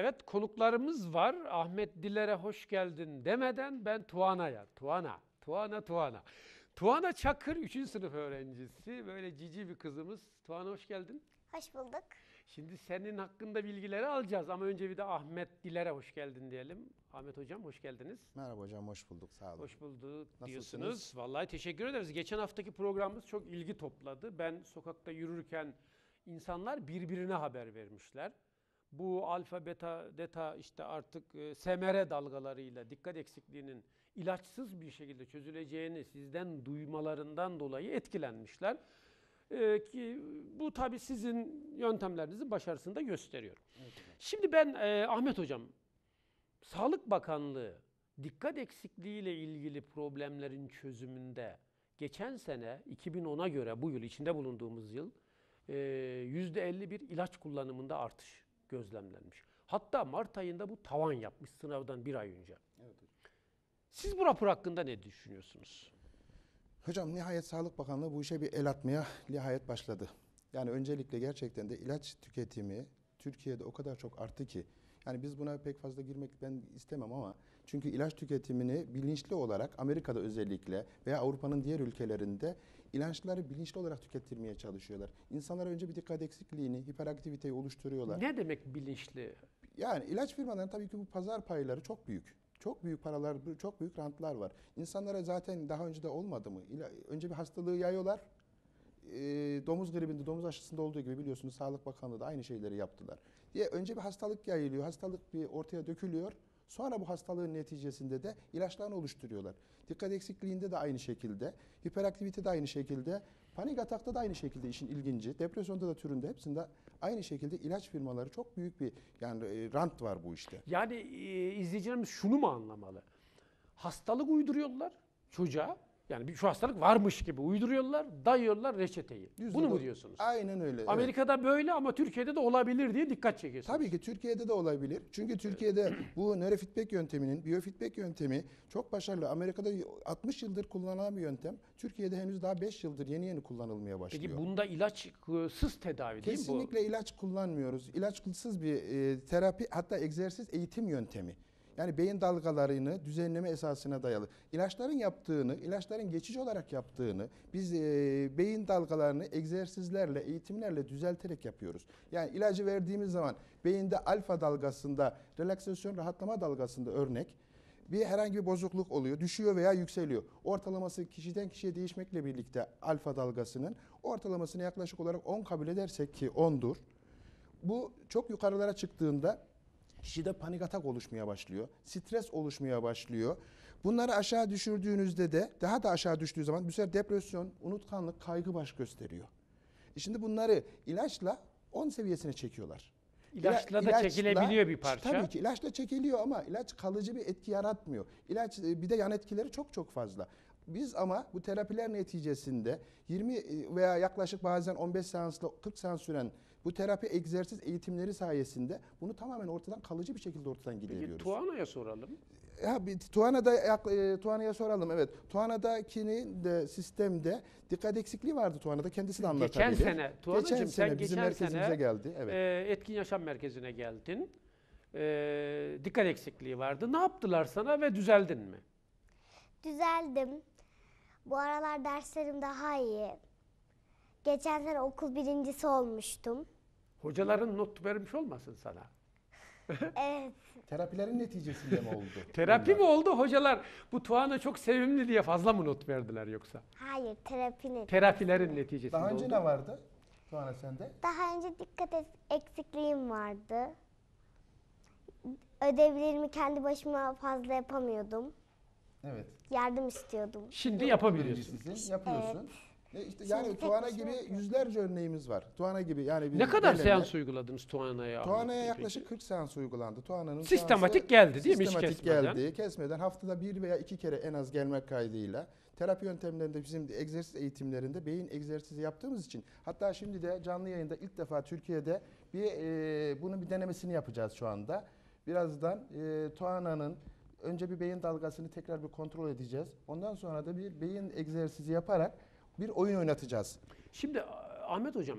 Evet konuklarımız var. Ahmet Diler'e hoş geldin demeden ben Tuana'ya, Tuana, Tuana, Tuana. Tuana Çakır 3. sınıf öğrencisi. Böyle cici bir kızımız. Tuana hoş geldin. Hoş bulduk. Şimdi senin hakkında bilgileri alacağız ama önce bir de Ahmet Diler'e hoş geldin diyelim. Ahmet hocam hoş geldiniz. Merhaba hocam, hoş bulduk. Sağ olun. Hoş bulduk Nasılsınız? diyorsunuz. Vallahi teşekkür ederiz. Geçen haftaki programımız çok ilgi topladı. Ben sokakta yürürken insanlar birbirine haber vermişler. Bu alfa, beta, deta işte artık e, SMR dalgalarıyla dikkat eksikliğinin ilaçsız bir şekilde çözüleceğini sizden duymalarından dolayı etkilenmişler. E, ki bu tabii sizin yöntemlerinizin başarısını da gösteriyor. Şimdi ben e, Ahmet hocam Sağlık Bakanlığı dikkat eksikliğiyle ilgili problemlerin çözümünde geçen sene 2010'a göre bu yıl içinde bulunduğumuz yıl e, %51 ilaç kullanımında artış gözlemlenmiş. Hatta Mart ayında bu tavan yapmış sınavdan bir ay önce. Evet hocam. Siz bu rapor hakkında ne düşünüyorsunuz? Hocam nihayet Sağlık Bakanlığı bu işe bir el atmaya nihayet başladı. Yani öncelikle gerçekten de ilaç tüketimi Türkiye'de o kadar çok arttı ki. Yani biz buna pek fazla girmek ben istemem ama çünkü ilaç tüketimini bilinçli olarak Amerika'da özellikle veya Avrupa'nın diğer ülkelerinde ilaçları bilinçli olarak tükettirmeye çalışıyorlar. İnsanlara önce bir dikkat eksikliğini, hiperaktiviteyi oluşturuyorlar. Ne demek bilinçli? Yani ilaç firmalarının tabii ki bu pazar payları çok büyük. Çok büyük paralar, çok büyük rantlar var. İnsanlara zaten daha önce de olmadı mı? Önce bir hastalığı yayıyorlar. Ee, domuz gribinde, domuz aşısında olduğu gibi biliyorsunuz Sağlık Bakanlığı da aynı şeyleri yaptılar. Diye önce bir hastalık yayılıyor, hastalık bir ortaya dökülüyor. Sonra bu hastalığın neticesinde de ilaçlarını oluşturuyorlar. Dikkat eksikliğinde de aynı şekilde, hiperaktivite de aynı şekilde, panik atakta da aynı şekilde işin ilginci, depresyonda da türünde hepsinde aynı şekilde ilaç firmaları çok büyük bir yani e, rant var bu işte. Yani e, izleyicilerimiz şunu mu anlamalı? Hastalık uyduruyorlar çocuğa. Yani bir, şu hastalık varmış gibi uyduruyorlar, dayıyorlar reçeteyi. Yüzde Bunu mu diyorsunuz? Aynen öyle. evet. Amerika'da böyle ama Türkiye'de de olabilir diye dikkat çekiyorsunuz. Tabii ki Türkiye'de de olabilir. Çünkü Türkiye'de bu nörofeedback yönteminin, biyofeedback yöntemi çok başarılı. Amerika'da 60 yıldır kullanılan bir yöntem. Türkiye'de henüz daha 5 yıldır yeni yeni kullanılmaya başlıyor. Peki bunda ilaçsız tedavi değil mi bu? Kesinlikle ilaç kullanmıyoruz. İlaçsız bir e, terapi hatta egzersiz eğitim yöntemi. Yani beyin dalgalarını düzenleme esasına dayalı. İlaçların yaptığını, ilaçların geçici olarak yaptığını biz e, beyin dalgalarını egzersizlerle, eğitimlerle düzelterek yapıyoruz. Yani ilacı verdiğimiz zaman beyinde alfa dalgasında, relaksasyon rahatlama dalgasında örnek bir herhangi bir bozukluk oluyor, düşüyor veya yükseliyor. Ortalaması kişiden kişiye değişmekle birlikte alfa dalgasının ortalamasını yaklaşık olarak 10 kabul edersek ki 10'dur. Bu çok yukarılara çıktığında kişide panik atak oluşmaya başlıyor. Stres oluşmaya başlıyor. Bunları aşağı düşürdüğünüzde de daha da aşağı düştüğü zaman bu sefer depresyon, unutkanlık, kaygı baş gösteriyor. E Şimdi bunları ilaçla 10 seviyesine çekiyorlar. İlaçla da İla- çekilebiliyor bir parça. Tabii ki ilaçla çekiliyor ama ilaç kalıcı bir etki yaratmıyor. İlaç e, bir de yan etkileri çok çok fazla. Biz ama bu terapiler neticesinde 20 e, veya yaklaşık bazen 15 seansla 40 seans süren bu terapi egzersiz eğitimleri sayesinde bunu tamamen ortadan kalıcı bir şekilde ortadan Peki gideriyoruz. Tuana'ya soralım. Ya bir Tuana'da e, Tuana'ya soralım evet. Tuana'dakini de sistemde dikkat eksikliği vardı Tuana'da kendisi de Geçen anlatabilir. sene Tuana'cığım geçen sen sene bizim geçen merkezimize sene geldi. Evet. e, etkin yaşam merkezine geldin. E, dikkat eksikliği vardı. Ne yaptılar sana ve düzeldin mi? Düzeldim. Bu aralar derslerim daha iyi. Geçen sene okul birincisi olmuştum. Hocaların not vermiş olmasın sana? Evet. Terapilerin neticesinde mi oldu? Terapi mi oldu hocalar? Bu Tuana çok sevimli diye fazla mı not verdiler yoksa? Hayır terapinin. Terapilerin neticesinde Daha önce oldu. ne vardı Tuana sende? Daha önce dikkat et- eksikliğim vardı. Ödevlerimi kendi başıma fazla yapamıyordum. Evet. Yardım istiyordum. Şimdi yapabiliyorsun. Birincisisin, yapıyorsun. E işte yani Tuana gibi yüzlerce örneğimiz var. Tuana gibi yani bir Ne kadar genelde- seans uyguladınız Tuana'ya? Tuana'ya yaklaşık peki? 40 seans uygulandı. Tuana'nın Sistematik geldi değil mi? Sistematik kesmeden. geldi. Kesmeden haftada bir veya iki kere en az gelmek kaydıyla. Terapi yöntemlerinde bizim de egzersiz eğitimlerinde beyin egzersizi yaptığımız için hatta şimdi de canlı yayında ilk defa Türkiye'de bir e, bunun bir denemesini yapacağız şu anda. Birazdan e, Tuana'nın önce bir beyin dalgasını tekrar bir kontrol edeceğiz. Ondan sonra da bir beyin egzersizi yaparak bir oyun oynatacağız. Şimdi Ah- Ahmet Hocam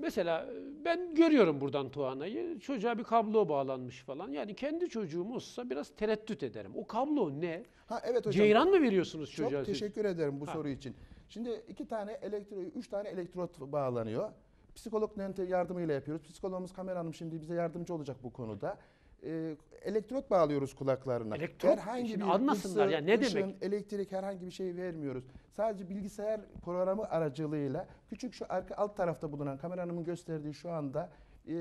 Mesela e, ben görüyorum buradan Tuana'yı. Çocuğa bir kablo bağlanmış falan. Yani kendi çocuğum olsa biraz tereddüt ederim. O kablo ne? Ha evet hocam. Ceyran mı veriyorsunuz çocuğa? Çok siz? teşekkür ederim bu Ha. soru için. Şimdi iki tane elektro, üç tane elektrot bağlanıyor. Psikolog yardımıyla yapıyoruz. Psikologumuz Kamer Hanım şimdi bize yardımcı olacak bu konuda. Ee, elektrot bağlıyoruz kulaklarına. Elektrot? Şimdi anlasınlar ya, ne ışın, demek? elektrik herhangi bir şey vermiyoruz. Sadece bilgisayar programı aracılığıyla küçük şu arka alt tarafta bulunan Kamer Hanım'ın gösterdiği şu anda e,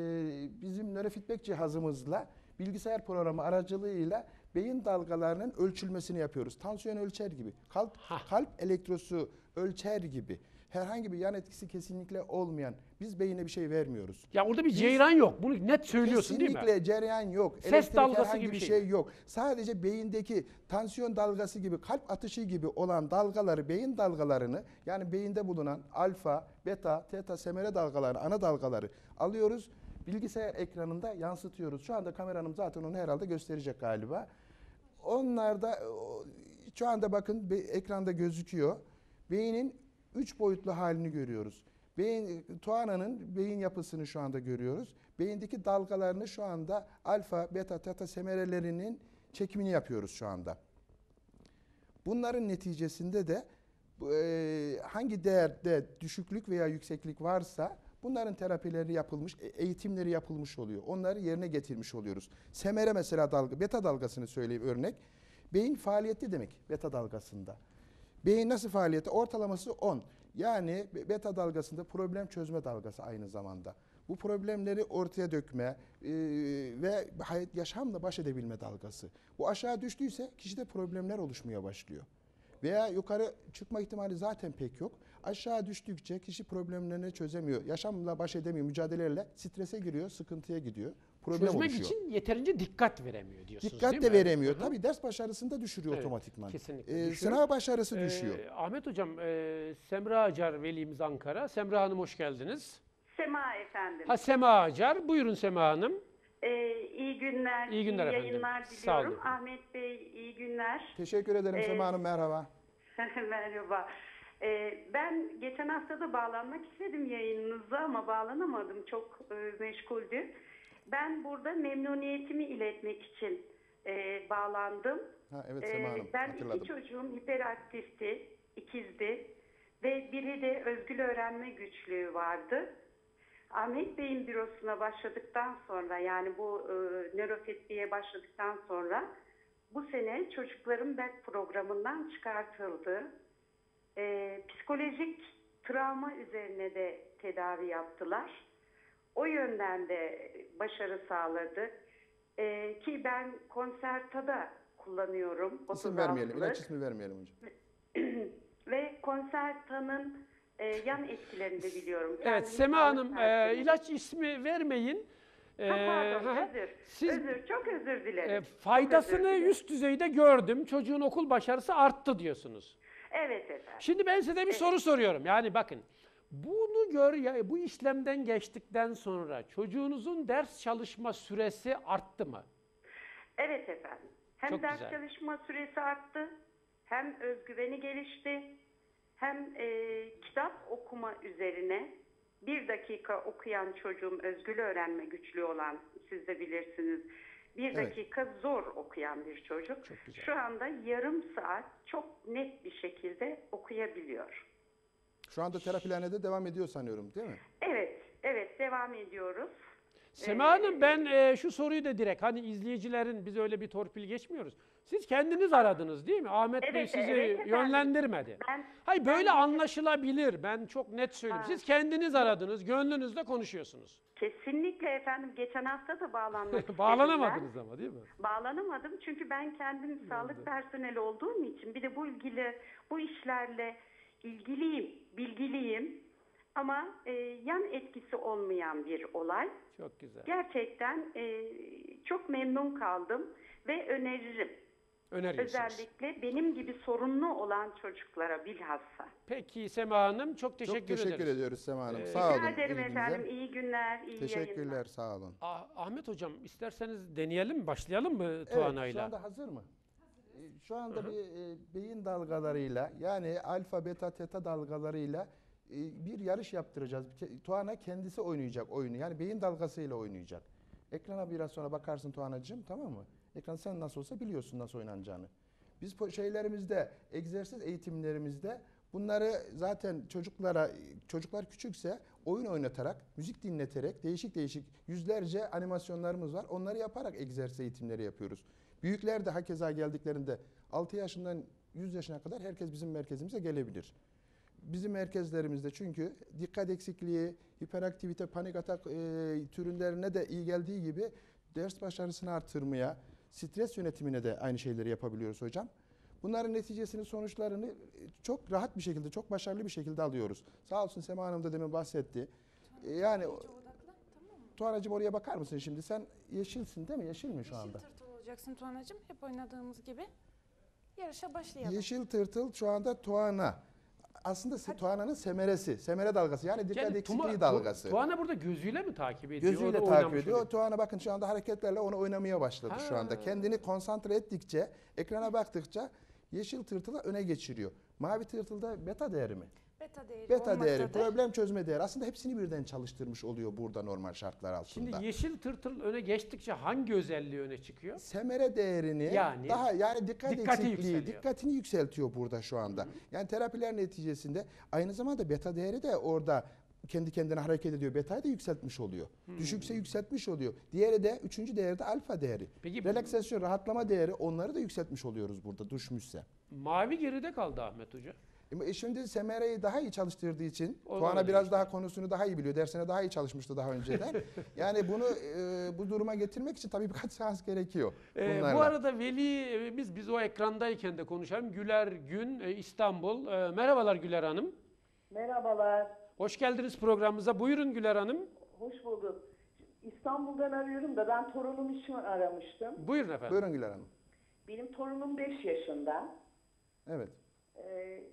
bizim nörofeedback cihazımızla bilgisayar programı aracılığıyla beyin dalgalarının ölçülmesini yapıyoruz. Tansiyon ölçer gibi, kalp, Hah. kalp elektrosu ölçer gibi. Herhangi bir yan etkisi kesinlikle olmayan biz beyine bir şey vermiyoruz. Ya orada bir ceyran yok. Bunu net söylüyorsun değil mi? Kesinlikle cereyan yok. Ses Elektrik dalgası gibi bir şey. şey yok. Sadece beyindeki tansiyon dalgası gibi, kalp atışı gibi olan dalgaları, beyin dalgalarını yani beyinde bulunan alfa, beta, teta, semere dalgaları, ana dalgaları alıyoruz. Bilgisayar ekranında yansıtıyoruz. Şu anda kameranım zaten onu herhalde gösterecek galiba. Onlarda o, şu anda bakın ekranda gözüküyor. Beynin üç boyutlu halini görüyoruz. Beyin Tuana'nın beyin yapısını şu anda görüyoruz. Beyindeki dalgalarını şu anda alfa, beta, teta semerelerinin çekimini yapıyoruz şu anda. Bunların neticesinde de e, hangi değerde düşüklük veya yükseklik varsa bunların terapileri yapılmış, e- eğitimleri yapılmış oluyor. Onları yerine getirmiş oluyoruz. Semere mesela dalga, beta dalgasını söyleyeyim örnek. Beyin faaliyetli demek beta dalgasında. Beyin nasıl faaliyeti? Ortalaması 10. Yani be- beta dalgasında problem çözme dalgası aynı zamanda. Bu problemleri ortaya dökme e, ve hayat yaşamla baş edebilme dalgası. Bu aşağı düştüyse kişide problemler oluşmaya başlıyor. Veya yukarı çıkma ihtimali zaten pek yok. Aşağı düştükçe kişi problemlerini çözemiyor. Yaşamla baş edemiyor. Mücadelelerle strese giriyor, sıkıntıya gidiyor. Problem Çözmek oluşuyor. için yeterince dikkat veremiyor diyorsunuz Dikkat değil de mi? veremiyor. Hı. Tabii ders başarısını da düşürüyor Evet, otomatikman. kesinlikle Ee, sınav başarısı Ee, düşüyor. Ahmet Hocam, e, Semra Acar velimiz Ankara. Semra Hanım hoş geldiniz. Sema efendim. Ha Sema Acar. Buyurun Sema Hanım. Ee, iyi günler, İyi günler efendim. yayınlar Sağ olun diliyorum. Ahmet Bey iyi günler. Teşekkür ederim Ee, Sema Hanım merhaba. Merhaba. Ee, ben geçen hafta da bağlanmak istedim yayınınıza ama bağlanamadım. Çok e, meşguldü. Ben burada memnuniyetimi iletmek için e, bağlandım. Ha, evet Sema Hanım ben hatırladım. iki çocuğum hiperaktifti, ikizdi ve biri de özgül öğrenme güçlüğü vardı. Ahmet Bey'in bürosuna başladıktan sonra yani bu e, nörofetliğe başladıktan sonra bu sene çocukların BET programından çıkartıldı. E, psikolojik travma üzerine de tedavi yaptılar. O yönden de başarı sağladı. E, ki ben konsertada kullanıyorum. İsim 36'lık. vermeyelim, ilaç ismi vermeyelim hocam. Ve konsertanın e, yan etkilerini de biliyorum. Evet Kendimi Sema Hanım e, ilaç ismi vermeyin. E, Ha, pardon, hı. özür. Siz özür, çok özür dilerim. e, faydasını özür üst düzeyde gördüm. Çocuğun okul başarısı arttı diyorsunuz. Evet efendim. Şimdi ben size bir soru soruyorum. Yani bakın bunu gör ya bu işlemden geçtikten sonra çocuğunuzun ders çalışma süresi arttı mı? Evet efendim. Hem Çok ders güzel. çalışma süresi arttı, hem özgüveni gelişti, hem e, kitap okuma üzerine bir dakika okuyan çocuğum özgül öğrenme güçlüğü olan siz de bilirsiniz. Bir Evet. dakika zor okuyan bir çocuk. Şu anda yarım saat çok net bir şekilde okuyabiliyor. Şu anda terapilerine devam ediyor sanıyorum değil mi? Evet, evet devam ediyoruz. Sema Ee, Hanım ben e, şu soruyu da direkt hani izleyicilerin biz öyle bir torpil geçmiyoruz. Siz kendiniz aradınız değil mi? Ahmet Bey Evet, sizi evet yönlendirmedi. Ben Hayır ben- böyle anlaşılabilir. Ben çok net söyleyeyim. Ha. Siz kendiniz aradınız, gönlünüzle konuşuyorsunuz. Kesinlikle efendim geçen hafta da bağlanmak Bağlanamadınız ama değil mi? ben. Bağlanamadım çünkü ben kendim sağlık personeli olduğum için bir de bu ilgili bu işlerle ilgiliyim, bilgiliyim. Ama e, yan etkisi olmayan bir olay. Çok güzel. Gerçekten e, çok memnun kaldım ve öneririm. Öneriyorsunuz. Özellikle benim gibi sorunlu olan çocuklara bilhassa. Peki Sema Hanım çok teşekkür, Çok teşekkür ederiz. ediyoruz Sema Hanım. Ee, sağ olun. Rica ederim ilginize. efendim. İyi günler, iyi Teşekkürler, yayınlar. sağ olun. Ah- Ahmet Hocam isterseniz deneyelim mi? Başlayalım mı Evet, şu Tuana'yla? anda hazır mı? Şu anda bir e, beyin dalgalarıyla yani alfa, beta, teta dalgalarıyla e, bir yarış yaptıracağız. Tuana kendisi oynayacak oyunu. Yani beyin dalgasıyla oynayacak. Ekrana biraz sonra bakarsın Tuana'cığım tamam mı? Ekran sen nasıl olsa biliyorsun nasıl oynanacağını. Biz şeylerimizde, egzersiz eğitimlerimizde bunları zaten çocuklara, çocuklar küçükse oyun oynatarak, müzik dinleterek, değişik değişik yüzlerce animasyonlarımız var. Onları yaparak egzersiz eğitimleri yapıyoruz. Büyükler de hakeza geldiklerinde 6 yaşından 100 yaşına kadar herkes bizim merkezimize gelebilir. Bizim merkezlerimizde çünkü dikkat eksikliği, hiperaktivite, panik atak e, türünlerine de iyi geldiği gibi ders başarısını artırmaya, stres yönetimine de aynı şeyleri yapabiliyoruz hocam. Bunların neticesini, sonuçlarını e, çok rahat bir şekilde, çok başarılı bir şekilde alıyoruz. Sağ olsun Sema Hanım da demin bahsetti. E, Yani tamam mı? Tuğan'cığım oraya bakar mısın şimdi? Sen yeşilsin değil mi? Yeşil mi şu anda? Yeşil tırtıl olacaksın Tuana'cığım. Hep oynadığımız gibi. Yarışa başlayalım. Yeşil tırtıl şu anda Tuana. Aslında se- Tuana'nın semeresi, semere dalgası yani dikkat Yani eksikliği Tuma- dalgası. Tuana burada gözüyle mi takip ediyor? Gözüyle O da takip ediyor. oluyor. Tuana bakın şu anda hareketlerle onu oynamaya başladı şu anda. Ha. Kendini konsantre ettikçe, ekrana baktıkça yeşil tırtıla öne geçiriyor. Mavi tırtılda beta değeri mi? Beta değeri Beta değeri, olmaktadır. problem çözme değeri. Aslında hepsini birden çalıştırmış oluyor burada normal şartlar altında. Şimdi yeşil tırtıl öne geçtikçe hangi özelliği öne çıkıyor? semere değerini Yani daha yani dikkat dikkati eksikliği, dikkatini yükseltiyor burada şu anda. Yani terapiler neticesinde aynı zamanda beta değeri de orada kendi kendine hareket ediyor. Beta'yı da yükseltmiş oluyor. Düşükse yükseltmiş oluyor. Diğeri de üçüncü değeri de alfa değeri. Peki Relaksasyon, rahatlama değeri onları da yükseltmiş oluyoruz burada düşmüşse. mavi geride kaldı Ahmet Hoca. E şimdi Semere'yi daha iyi çalıştırdığı için O Tuana biraz işte. daha konusunu daha iyi biliyor. Dersine daha iyi çalışmıştı daha önceden. yani bunu e, bu duruma getirmek için tabii birkaç seans gerekiyor. Bunlarla. bu arada Veli'miz biz o ekrandayken de konuşalım. Güler Gün e, İstanbul. E, merhabalar Güler Hanım. Merhabalar, Hoş geldiniz programımıza. Buyurun Güler Hanım. hoş bulduk. İstanbul'dan arıyorum da ben torunum için aramıştım. Buyurun efendim. Buyurun Güler Hanım. Benim torunum 5 yaşında. Evet. Ee,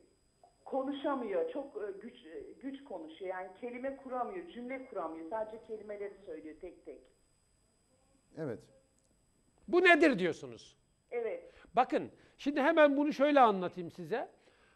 konuşamıyor, çok e, güç e, güç konuşuyor. Yani kelime kuramıyor, cümle kuramıyor. Sadece kelimeleri söylüyor tek tek. Evet. Bu nedir diyorsunuz? Evet, Bakın şimdi hemen bunu şöyle anlatayım size.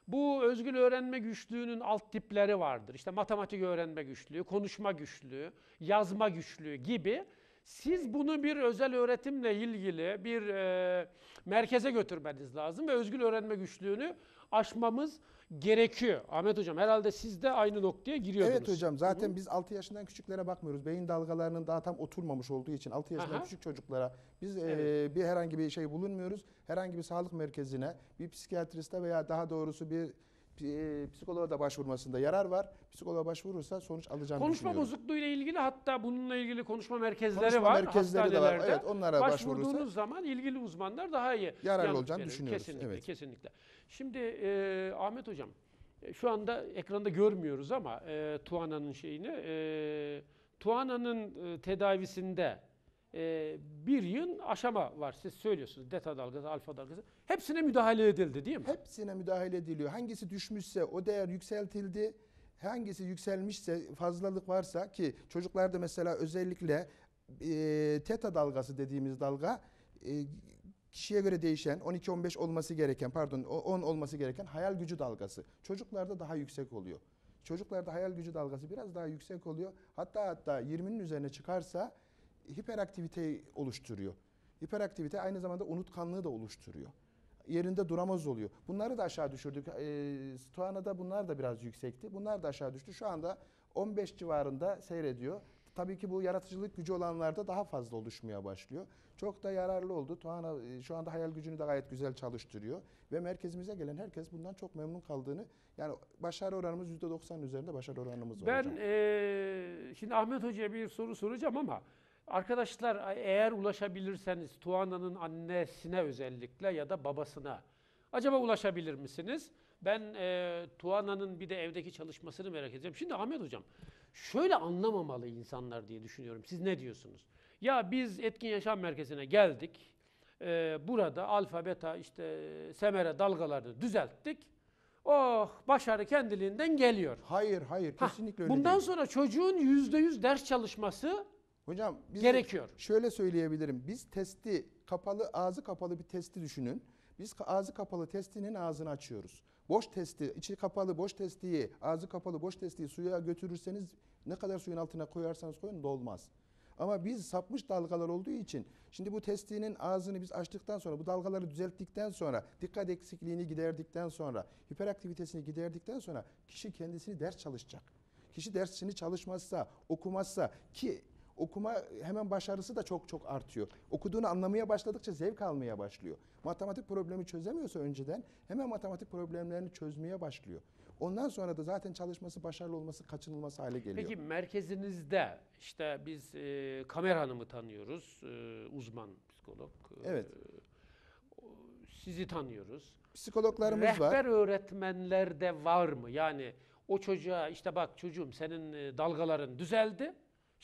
Bu özgül öğrenme güçlüğünün alt tipleri vardır. İşte matematik öğrenme güçlüğü, konuşma güçlüğü, yazma güçlüğü gibi. Siz bunu bir özel öğretimle ilgili bir e, merkeze götürmeniz lazım ve özgül öğrenme güçlüğünü aşmamız gerekiyor. Ahmet Hocam herhalde siz de aynı noktaya giriyordunuz. Evet hocam zaten biz 6 yaşından küçüklere bakmıyoruz. Beyin dalgalarının daha tam oturmamış olduğu için 6 yaşından Aha. küçük çocuklara biz Evet. eee, bir herhangi bir şey bulunmuyoruz. Herhangi bir sağlık merkezine, bir psikiyatriste veya daha doğrusu bir psikoloğa da başvurmasında yarar var. Psikoloğa başvurursa sonuç alacağını Konuşma bozukluğu ile ilgili hatta bununla ilgili konuşma merkezleri Konuşma var merkezleri de var. Evet, onlara başvurursa Başvurduğunuz zaman ilgili uzmanlar daha iyi yararlı olacağını verir. düşünüyoruz, Kesinlikle, evet. kesinlikle. Şimdi e, Ahmet Hocam, e, şu anda ekranda görmüyoruz ama e, Tuana'nın şeyini, e, Tuana'nın e, tedavisinde e, bir yıl aşama var. Siz söylüyorsunuz deta dalgası, alfa dalgası. Hepsine müdahale edildi değil mi? Hepsine müdahale ediliyor. Hangisi düşmüşse o değer yükseltildi. Hangisi yükselmişse fazlalık varsa ki çocuklarda mesela özellikle e, teta dalgası dediğimiz dalga e, kişiye göre değişen 12-15 olması gereken pardon o- 10 olması gereken hayal gücü dalgası. Çocuklarda daha yüksek oluyor. Çocuklarda hayal gücü dalgası biraz daha yüksek oluyor. Hatta hatta 20'nin üzerine çıkarsa hiperaktiviteyi oluşturuyor. Hiperaktivite aynı zamanda unutkanlığı da oluşturuyor yerinde duramaz oluyor. Bunları da aşağı düşürdük. E, Tuana'da bunlar da biraz yüksekti. Bunlar da aşağı düştü. Şu anda 15 civarında seyrediyor. Tabii ki bu yaratıcılık gücü olanlarda daha fazla oluşmaya başlıyor. Çok da yararlı oldu. Tuana e, şu anda hayal gücünü de gayet güzel çalıştırıyor. Ve merkezimize gelen herkes bundan çok memnun kaldığını, yani başarı oranımız %90'ın üzerinde başarı oranımız var Ben hocam. eee, şimdi Ahmet Hoca'ya bir soru soracağım ama arkadaşlar eğer ulaşabilirseniz Tuana'nın annesine özellikle ya da babasına acaba ulaşabilir misiniz? Ben eee Tuana'nın bir de evdeki çalışmasını merak edeceğim. Şimdi Ahmet Hocam şöyle anlamamalı insanlar diye düşünüyorum. Siz ne diyorsunuz? Ya biz etkin yaşam merkezine geldik. Eee, burada alfa, beta, işte semere dalgalarını düzelttik. Oh başarı kendiliğinden geliyor. Hayır, hayır. Kesinlikle öyle Bundan değil. sonra çocuğun yüzde yüz ders çalışması Hocam biz gerekiyor. Şöyle söyleyebilirim. Biz testi kapalı, ağzı kapalı bir testi düşünün. Biz ağzı kapalı testinin ağzını açıyoruz. Boş testi, içi kapalı boş testiyi, ağzı kapalı boş testiyi suya götürürseniz ne kadar suyun altına koyarsanız koyun dolmaz. Ama biz sapmış dalgalar olduğu için şimdi bu testinin ağzını biz açtıktan sonra bu dalgaları düzelttikten sonra dikkat eksikliğini giderdikten sonra hiperaktivitesini giderdikten sonra kişi kendisini ders çalışacak. Kişi dersini çalışmazsa, okumazsa ki okuma hemen başarısı da çok çok artıyor. Okuduğunu anlamaya başladıkça zevk almaya başlıyor. Matematik problemi çözemiyorsa önceden hemen matematik problemlerini çözmeye başlıyor. Ondan sonra da zaten çalışması başarılı olması kaçınılmaz hale geliyor. Peki merkezinizde işte biz e, Kamer Hanım'ı tanıyoruz, e, uzman psikolog. E, Evet. Sizi tanıyoruz. Psikologlarımız Rehber var. öğretmenlerde var mı? Yani o çocuğa işte bak çocuğum senin e, dalgaların düzeldi.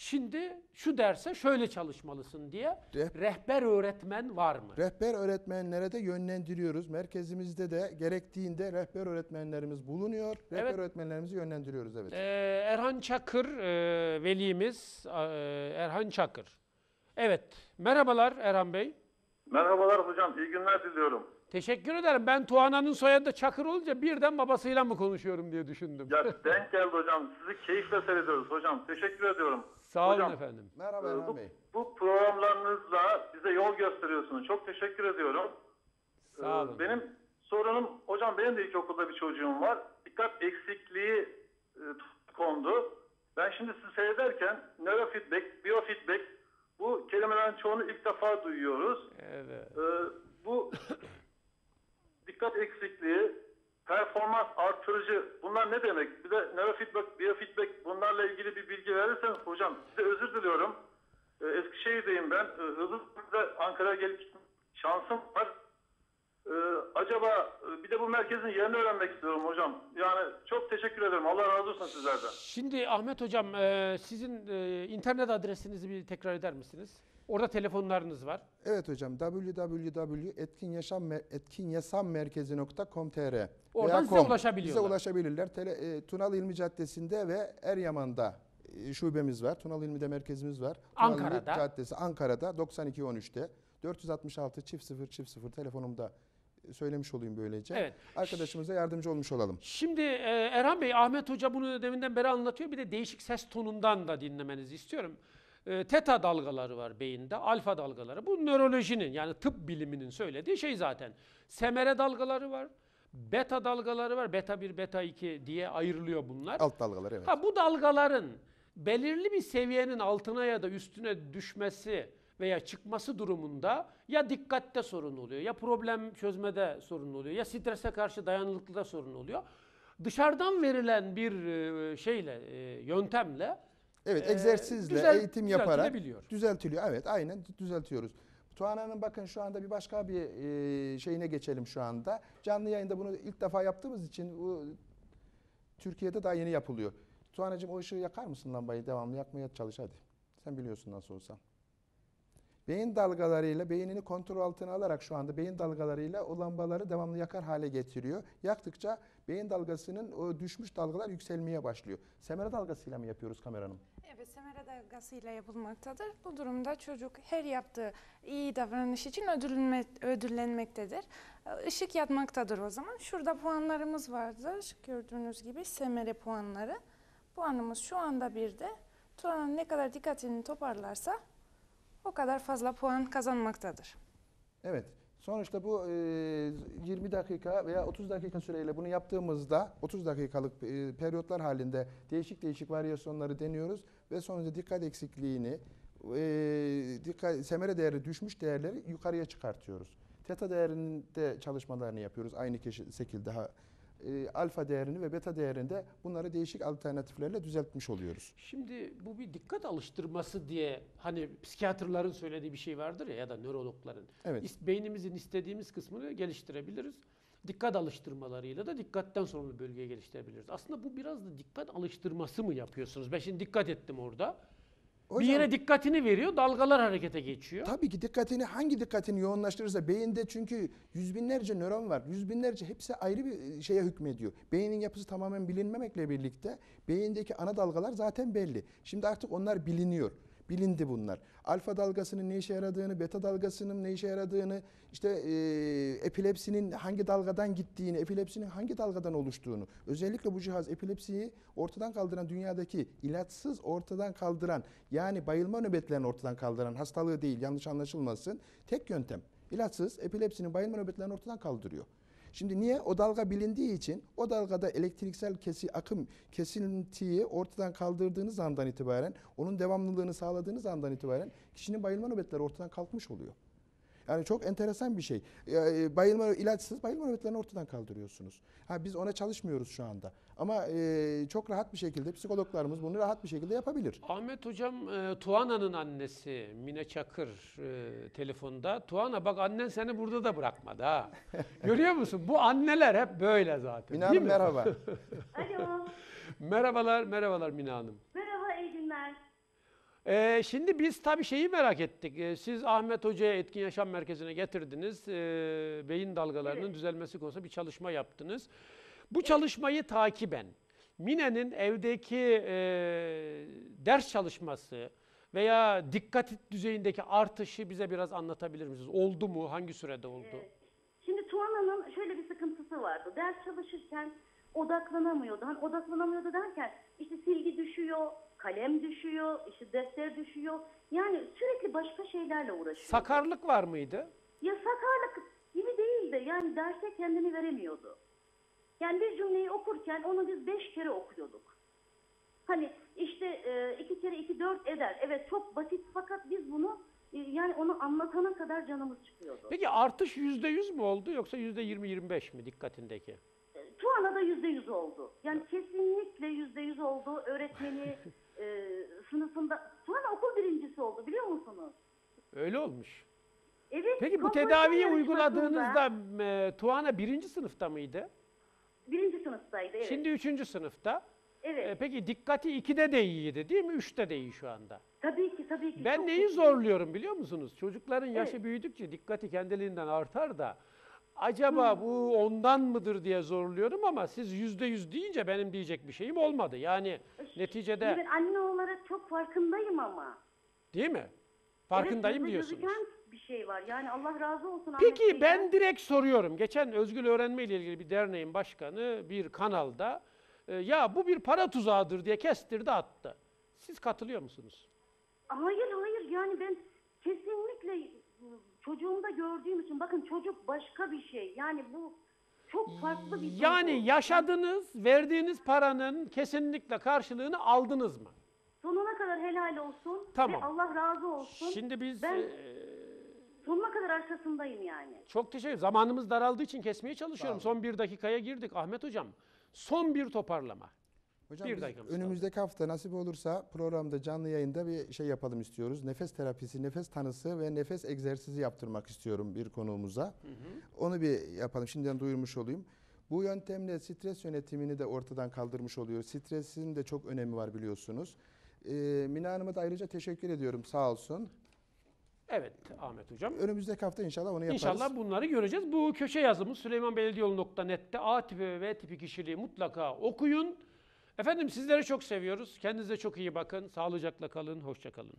Şimdi şu derse şöyle çalışmalısın diye Reh- rehber öğretmen var mı? Rehber öğretmenlere de yönlendiriyoruz. Merkezimizde de gerektiğinde rehber öğretmenlerimiz bulunuyor. Rehber Evet. öğretmenlerimizi yönlendiriyoruz evet. Ee, Erhan Çakır e, velimiz e, Erhan Çakır. Evet. Merhabalar Erhan Bey. Merhabalar hocam, iyi günler diliyorum. Teşekkür ederim. Ben Tuana'nın soyadı Çakır olunca birden babasıyla mı konuşuyorum diye düşündüm. Ya denk geldi hocam, sizi keyifle seyrediyoruz hocam. Teşekkür ediyorum. Sağ olun hocam, efendim. Merhaba Ee, Erhan Bey. bu programlarınızla bize yol gösteriyorsunuz. Çok teşekkür ediyorum. Sağ olun. Benim sorunum, hocam benim de ilkokulda bir çocuğum var. Dikkat eksikliği e, kondu. Ben şimdi sizi seyrederken nörofeedback, biofeedback bu kelimelerin çoğunu ilk defa duyuyoruz. Evet. Bu dikkat eksikliği, performans artırıcı bunlar ne demek? Bir de neurofeedback, biofeedback bunlarla ilgili bir bilgi verirseniz hocam size özür diliyorum. Ee, Eskişehir'deyim ben. Ee, hızlı Ankara'ya gelip şansım var. Ee, acaba e, bir de bu merkezin yerini öğrenmek istiyorum hocam. Yani çok teşekkür ederim. Allah razı olsun sizlerden. Şimdi Ahmet Hocam e, sizin e, internet adresinizi bir tekrar eder misiniz? Orada telefonlarınız var. Evet hocam www.etkinyasammerkezi.com.tr Oradan size ulaşabiliyorlar. Bize ulaşabilirler. Tele, e, Tunalı İlmi Caddesi'nde ve Eryaman'da e, şubemiz var. Tunalı İlmi'de merkezimiz var. Tunalı İlmi Ankara'da. Caddesi Ankara'da 9213'te 466 çift 0 çift 0 telefonumda e, söylemiş olayım böylece. Evet. Arkadaşımıza yardımcı olmuş olalım. Şimdi e, Erhan Bey, Ahmet Hoca bunu deminden beri anlatıyor. Bir de değişik ses tonundan da dinlemenizi istiyorum. E, teta dalgaları var beyinde, alfa dalgaları. Bu nörolojinin yani tıp biliminin söylediği şey zaten. Semere dalgaları var, beta dalgaları var. Beta 1, beta 2 diye ayrılıyor bunlar. Alt dalgalar evet. Ha bu dalgaların belirli bir seviyenin altına ya da üstüne düşmesi veya çıkması durumunda ya dikkatte sorun oluyor, ya problem çözmede sorun oluyor, ya strese karşı dayanıklılıkta sorun oluyor. Dışarıdan verilen bir e, şeyle, e, yöntemle Evet, Ee, egzersizle, düzel- eğitim yaparak düzeltiliyor. Evet, aynen dü- düzeltiyoruz. Tuğan Hanım bakın şu anda bir başka bir e, şeyine geçelim şu anda. Canlı yayında bunu ilk defa yaptığımız için bu Türkiye'de daha yeni yapılıyor. Tuğan'cığım o ışığı yakar mısın lambayı devamlı yakmaya çalış hadi. Sen biliyorsun nasıl olsa. Beyin dalgalarıyla beynini kontrol altına alarak şu anda beyin dalgalarıyla o lambaları devamlı yakar hale getiriyor. Yaktıkça beyin dalgasının o düşmüş dalgalar yükselmeye başlıyor. Semere dalgasıyla mı yapıyoruz kameranın? Evet, semere dalgasıyla yapılmaktadır. Bu durumda çocuk her yaptığı iyi davranış için ödüllenme, ödüllenmektedir. Işık yatmaktadır o zaman. Şurada puanlarımız vardır. Gördüğünüz gibi semere puanları. Puanımız şu anda birde. Turan'ın ne kadar dikkatini toparlarsa o kadar fazla puan kazanmaktadır. Evet. Sonuçta bu e, 20 dakika veya 30 dakika süreyle bunu yaptığımızda 30 dakikalık e, periyotlar halinde değişik değişik varyasyonları deniyoruz ve sonuçta dikkat eksikliğini e, dikkat semere değeri düşmüş değerleri yukarıya çıkartıyoruz. Teta değerinde çalışmalarını yapıyoruz aynı şekilde ha, e, alfa değerini ve beta değerinde bunları değişik alternatiflerle düzeltmiş oluyoruz. Şimdi bu bir dikkat alıştırması diye hani psikiyatrların söylediği bir şey vardır ya ya da nörologların. Evet. Beynimizin istediğimiz kısmını geliştirebiliriz. Dikkat alıştırmalarıyla da dikkatten sorumlu bölgeye geliştirebiliriz. Aslında bu biraz da dikkat alıştırması mı yapıyorsunuz? Ben şimdi dikkat ettim orada. Bir Hocam- yere dikkatini veriyor, dalgalar harekete geçiyor. Tabii ki dikkatini hangi dikkatini yoğunlaştırırsa beyinde çünkü yüz binlerce nöron var. Yüz binlerce hepsi ayrı bir şeye hükmediyor. Beynin yapısı tamamen bilinmemekle birlikte beyindeki ana dalgalar zaten belli. Şimdi artık onlar biliniyor. Bilindi bunlar. Alfa dalgasının ne işe yaradığını, beta dalgasının ne işe yaradığını, işte e, epilepsinin hangi dalgadan gittiğini, epilepsinin hangi dalgadan oluştuğunu, özellikle bu cihaz epilepsiyi ortadan kaldıran dünyadaki ilaçsız ortadan kaldıran yani bayılma nöbetlerini ortadan kaldıran hastalığı değil yanlış anlaşılmasın tek yöntem. İlaçsız epilepsinin bayılma nöbetlerini ortadan kaldırıyor. Şimdi niye? O dalga bilindiği için o dalgada elektriksel kesi, akım kesintiyi ortadan kaldırdığınız andan itibaren, onun devamlılığını sağladığınız andan itibaren kişinin bayılma nöbetleri ortadan kalkmış oluyor. Yani çok enteresan bir şey. Ee, bayılma ilaçsız bayılma nöbetlerini ortadan kaldırıyorsunuz. Ha biz ona çalışmıyoruz şu anda. Ama e, çok rahat bir şekilde psikologlarımız bunu rahat bir şekilde yapabilir. Ahmet Hocam, e, Tuana'nın annesi Mine Çakır e, telefonda. Tuana bak annen seni burada da bırakmadı ha. Görüyor musun? Bu anneler hep böyle zaten. Mine değil Hanım merhaba. Alo, Merhabalar, merhabalar Mine Hanım. Ee, şimdi biz tabii şeyi merak ettik. Ee, siz Ahmet Hoca'ya Etkin Yaşam Merkezi'ne getirdiniz. Ee, beyin dalgalarının Evet. düzelmesi konusunda bir çalışma yaptınız. Bu çalışmayı takiben Mine'nin evdeki e, ders çalışması veya dikkat düzeyindeki artışı bize biraz anlatabilir misiniz? Oldu mu? Hangi sürede oldu? Evet. Şimdi Tuana'nın şöyle bir sıkıntısı vardı. Ders çalışırken odaklanamıyordu. Hani odaklanamıyordu derken işte silgi düşüyor, kalem düşüyor, işte defter düşüyor. Yani sürekli başka şeylerle uğraşıyor. Sakarlık var mıydı? Ya sakarlık gibi değil de yani derse kendini veremiyordu. Yani bir cümleyi okurken onu biz beş kere okuyorduk. Hani işte e, iki kere iki dört eder. Evet çok basit fakat biz bunu e, yani onu anlatana kadar canımız çıkıyordu. Peki artış yüzde yüz mü oldu yoksa yüzde yirmi yirmi beş mi dikkatindeki? E, Tuana yüzde yüz oldu. Yani kesinlikle yüzde yüz oldu. Öğretmeni e, sınıfında. Tuana okul birincisi oldu biliyor musunuz? Öyle olmuş. Evet. Peki bu tedaviyi uyguladığınızda e, Tuana birinci sınıfta mıydı? birinci sınıftaydı evet. Şimdi üçüncü sınıfta. evet. E, peki dikkati ikide de iyiydi değil mi? Üçte de iyi şu anda. Tabii ki tabii ki. Ben çok neyi iyi. zorluyorum biliyor musunuz? Çocukların yaşı Evet. büyüdükçe dikkati kendiliğinden artar da acaba bu ondan mıdır diye zorluyorum ama siz yüzde yüz deyince benim diyecek bir şeyim olmadı. Yani neticede Ben anne olarak çok farkındayım ama. değil mi? Farkındayım evet, diyorsunuz. gözüken bir şey var. Yani Allah razı olsun Peki ben direkt soruyorum. Geçen özgür öğrenme ile ilgili bir derneğin başkanı bir kanalda e, ya bu bir para tuzağıdır diye kestirdi attı. Siz katılıyor musunuz? Hayır hayır yani ben kesinlikle çocuğumda gördüğüm için bakın çocuk başka bir şey. Yani bu çok farklı bir Yani duygu. yaşadınız, verdiğiniz paranın kesinlikle karşılığını aldınız mı? Sonuna kadar helal olsun Tamam. ve Allah razı olsun. Şimdi biz Ben- e, Sonuna kadar arkasındayım yani. çok teşekkür Zamanımız daraldığı için kesmeye çalışıyorum. Son bir dakikaya girdik Ahmet Hocam. Son bir toparlama. Hocam Bir dakikamız kaldı. önümüzdeki hafta nasip olursa programda canlı yayında bir şey yapalım istiyoruz. Nefes terapisi, nefes tanısı ve nefes egzersizi yaptırmak istiyorum bir konuğumuza. Onu bir yapalım. Şimdiden duyurmuş olayım. Bu yöntemle stres yönetimini de ortadan kaldırmış oluyor. Stresin de çok önemi var biliyorsunuz. Ee, Mina Hanım'a da ayrıca teşekkür ediyorum sağ olsun. Evet Ahmet Hocam. Önümüzdeki hafta inşallah onu yaparız. İnşallah bunları göreceğiz. Bu köşe yazımız süleymanbelediyolu.net'te A tipi ve B tipi kişiliği mutlaka okuyun. Efendim sizleri çok seviyoruz. Kendinize çok iyi bakın. Sağlıcakla kalın. Hoşça kalın.